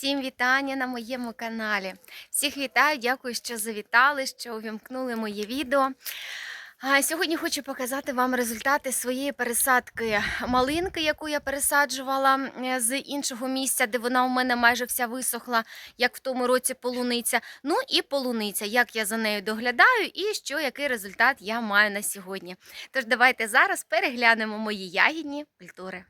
Всім вітання на моєму каналі. Всіх вітаю, дякую, що завітали, що увімкнули моє відео. Сьогодні хочу показати вам результати своєї пересадки малинки, яку я пересаджувала з іншого місця, де вона у мене майже вся висохла, як в тому році полуниця. Ну і полуниця, як я за нею доглядаю, і що який результат я маю на сьогодні. Тож давайте зараз переглянемо мої ягідні культури.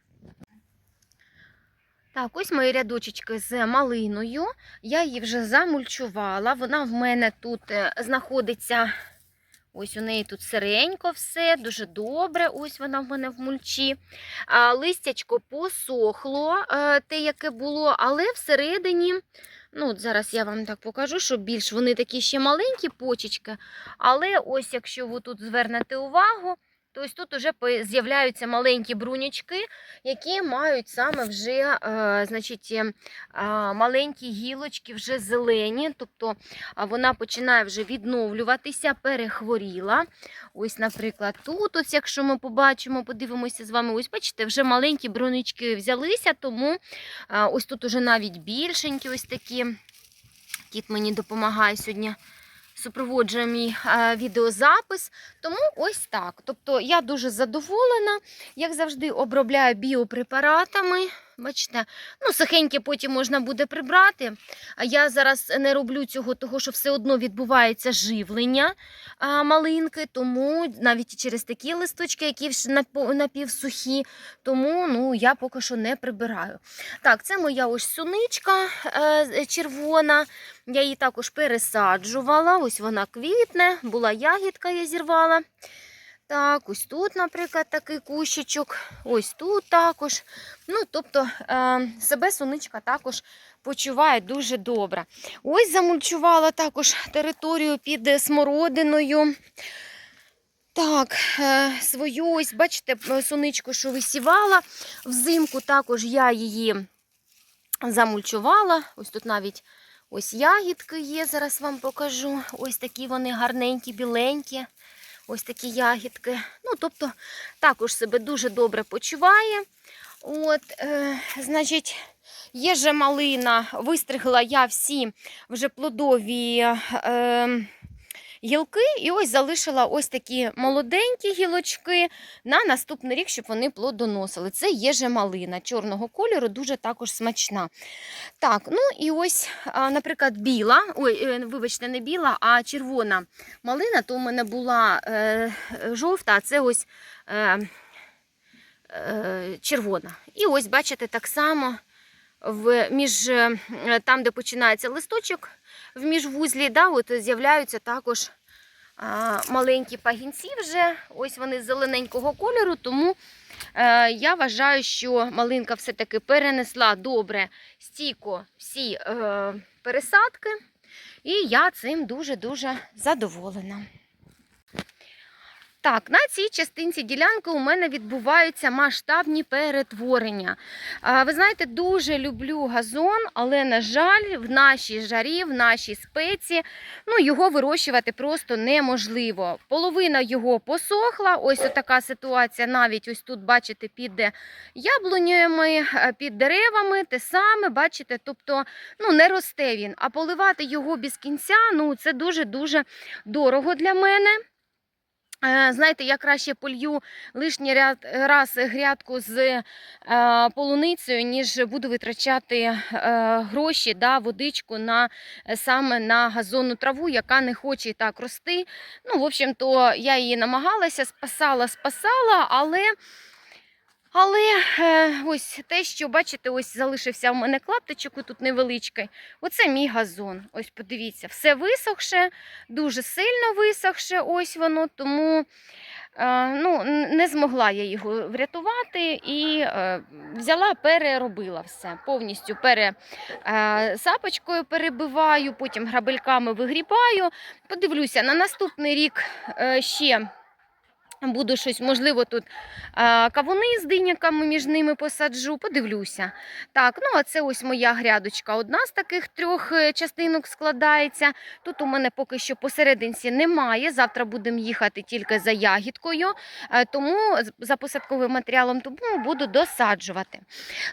Так, ось мої рядочечки з малиною. Я її вже замульчувала. Вона в мене тут е, знаходиться. Ось у неї тут сиренько все, дуже добре. Ось вона в мене в мульчі. А, листячко посохло, е, те, яке було, але всередині, ну от зараз я вам так покажу, що більш вони такі ще маленькі почечки. Але ось якщо ви тут звернете увагу, то ось тут вже з'являються маленькі брунячки, які мають саме вже е, значить, е, маленькі гілочки, вже зелені, тобто вона починає вже відновлюватися, перехворіла. Ось, наприклад, тут, ось, якщо ми побачимо, подивимося з вами, ось бачите, вже маленькі брунячки взялися, тому ось тут уже навіть більшенькі ось такі. Кіт мені допомагає сьогодні. Супроводжує мій е, відеозапис, тому ось так. Тобто я дуже задоволена, як завжди, обробляю біопрепаратами. Бачите, ну, сухеньке потім можна буде прибрати. Я зараз не роблю цього, того що все одно відбувається живлення малинки, тому навіть через такі листочки, які напівсухі, тому ну, я поки що не прибираю. Так, це моя ось суничка е, червона. Я її також пересаджувала. Ось вона квітне, була ягідка, я зірвала. Так, ось тут, наприклад, такий кущичок, ось тут також. Ну, тобто е, себе суничка також почуває дуже добре. Ось замульчувала також територію під смородиною. Так, е, свою ось, бачите, е, суничку, що висівала. Взимку також я її замульчувала. Ось тут навіть ось ягідки є, зараз вам покажу. Ось такі вони гарненькі, біленькі. Ось такі ягідки. Ну, тобто, також себе дуже добре почуває. От, е, значить, є же малина, вистригла я всі вже плодові е, гілки, і ось залишила ось такі молоденькі гілочки на наступний рік, щоб вони плодоносили. Це є же малина чорного кольору, дуже також смачна. Так, ну і ось, наприклад, біла, ой, е, вибачте, не біла, а червона малина, то у мене була е, жовта, а це ось е, е, червона. І ось, бачите, так само в, між, е, там, де починається листочок, в міжвузлі, да, от з'являються також маленькі пагінці вже. Ось вони зелененького кольору, тому е, я вважаю, що малинка все-таки перенесла добре стійко всі е, пересадки, і я цим дуже-дуже задоволена. Так, на цій частинці ділянки у мене відбуваються масштабні перетворення. Ви знаєте, дуже люблю газон, але, на жаль, в нашій жарі, в нашій спеці, ну, його вирощувати просто неможливо. Половина його посохла. Ось така ситуація. Навіть ось тут, бачите, під яблунями, е, під деревами, те саме, бачите, тобто ну, не росте він. А поливати його без кінця ну, це дуже-дуже дорого для мене. Е, Знаєте, я краще полью лишній ряд, раз грядку з е, полуницею, ніж буду витрачати е, гроші, да, водичку на, саме на газонну траву, яка не хоче так рости. Ну, в общем-то, я її намагалася, спасала, спасала, але. Але е, ось те, що бачите, ось залишився в мене клаптичок тут невеличкий. Оце мій газон. Ось подивіться, все висохше, дуже сильно висохше. Ось воно, тому е, ну, не змогла я його врятувати і е, взяла, переробила все. Повністю пере, сапочкою перебиваю, потім грабельками вигрібаю. Подивлюся, на наступний рік ще Буду щось, можливо, тут кавуни з диняками між ними посаджу, подивлюся. Так, ну а це ось моя грядочка. Одна з таких трьох е, частинок складається. Тут у мене поки що посерединці немає. Завтра будемо їхати тільки за ягідкою, е, тому за посадковим матеріалом тому буду досаджувати.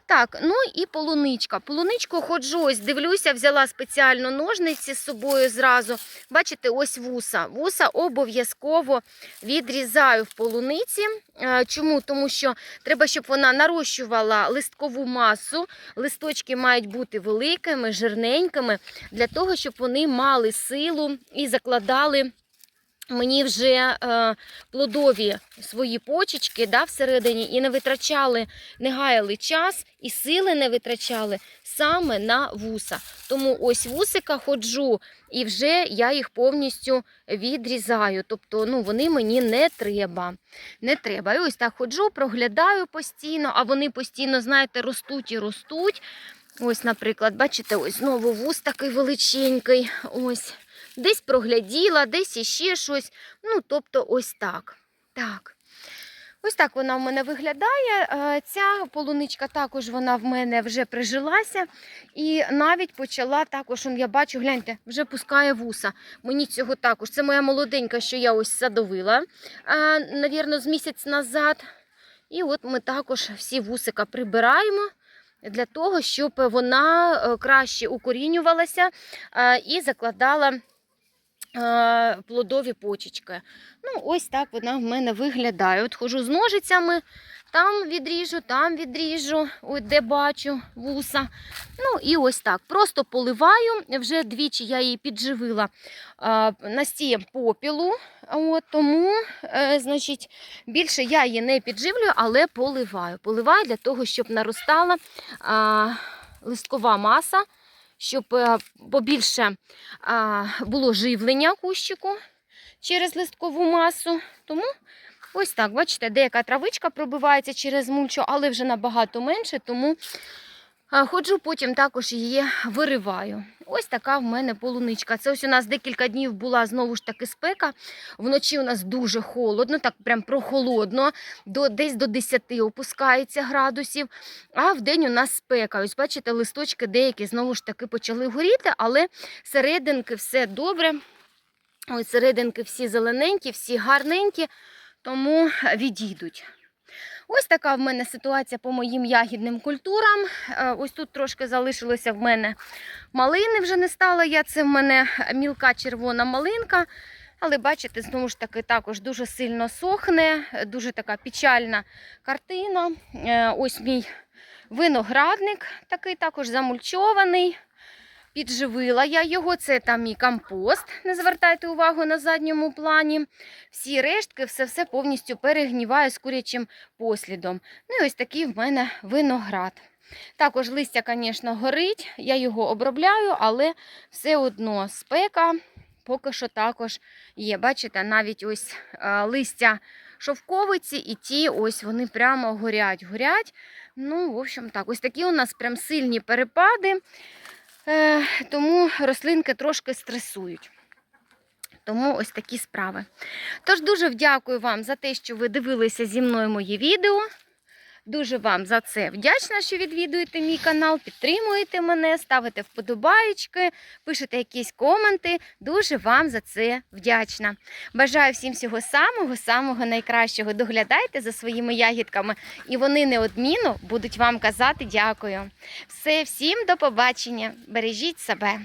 Так, ну і полуничка. Полуничку ходжу, ось дивлюся, взяла спеціально ножниці з собою зразу. Бачите, ось вуса. Вуса обов'язково відрізаю в полуниці. Е, Чому? Тому що треба, щоб вона нарощувала листкову масу. Листочки мають бути великими, жирненькими, для того, щоб вони мали силу і закладали. Мені вже е, плодові свої почечки да, всередині і не витрачали, не гаяли час і сили не витрачали саме на вуса. Тому ось вусика ходжу, і вже я їх повністю відрізаю. Тобто ну, вони мені не треба. Не треба. І ось так ходжу, проглядаю постійно, а вони постійно, знаєте, ростуть і ростуть. Ось, наприклад, бачите, ось знову вус такий величенький. Ось. Десь прогляділа, десь іще щось. Ну, тобто, ось так. Так. Ось так вона в мене виглядає. Е, Ця полуничка також вона в мене вже прижилася. І навіть почала також, я бачу, гляньте, вже пускає вуса. Мені цього також. Це моя молоденька, що я ось садовила, е, навірно, з місяць назад. І от ми також всі вусика прибираємо для того, щоб вона е, краще укорінювалася і закладала плодові почечки. Ну, ось так вона в мене виглядає. От хожу з ножицями, там відріжу, там відріжу, от де бачу вуса. Ну і ось так. Просто поливаю. Вже двічі я її підживила а, настієм попілу. От, тому, е, значить, більше я її не підживлюю, але поливаю. Поливаю для того, щоб наростала листкова маса, щоб е, побільше було живлення кущику через листкову масу. Тому ось так, бачите, деяка травичка пробивається через мульчу, але вже набагато менше, тому ходжу потім також її вириваю. Ось така в мене полуничка. Це ось у нас декілька днів була знову ж таки спека. Вночі у нас дуже холодно, так прям прохолодно, до, десь до 10 опускається градусів. А в день у нас спека. Ось бачите, листочки деякі знову ж таки почали горіти, але серединки все добре. Ось серединки всі зелененькі, всі гарненькі, тому відійдуть. Ось така в мене ситуація по моїм ягідним культурам. Е, Ось тут трошки залишилося в мене малини, вже не стала я. Це в мене мілка червона малинка. Але бачите, знову ж таки, також дуже сильно сохне, дуже така печальна картина. Е, Ось мій виноградник, такий також замульчований. Підживила я його, це там мій компост, не звертайте увагу на задньому плані. Всі рештки, все-все повністю перегніваю з курячим послідом. Ну і ось такий в мене виноград. Також листя, звісно, горить, я його обробляю, але все одно спека поки що також є. Бачите, навіть ось е, листя шовковиці і ті ось вони прямо горять, горять. Ну, в общем, так, ось такі у нас прям сильні перепади. Е, тому рослинки трошки стресують. Тому ось такі справи. Тож дуже вдякую вам за те, що ви дивилися зі мною моє відео. Дуже вам за це вдячна, що відвідуєте мій канал, підтримуєте мене, ставите вподобаєчки, пишете якісь коменти. Дуже вам за це вдячна. Бажаю всім всього самого-самого найкращого. Доглядайте за своїми ягідками, і вони неодмінно будуть вам казати дякую. Все, всім до побачення. Бережіть себе.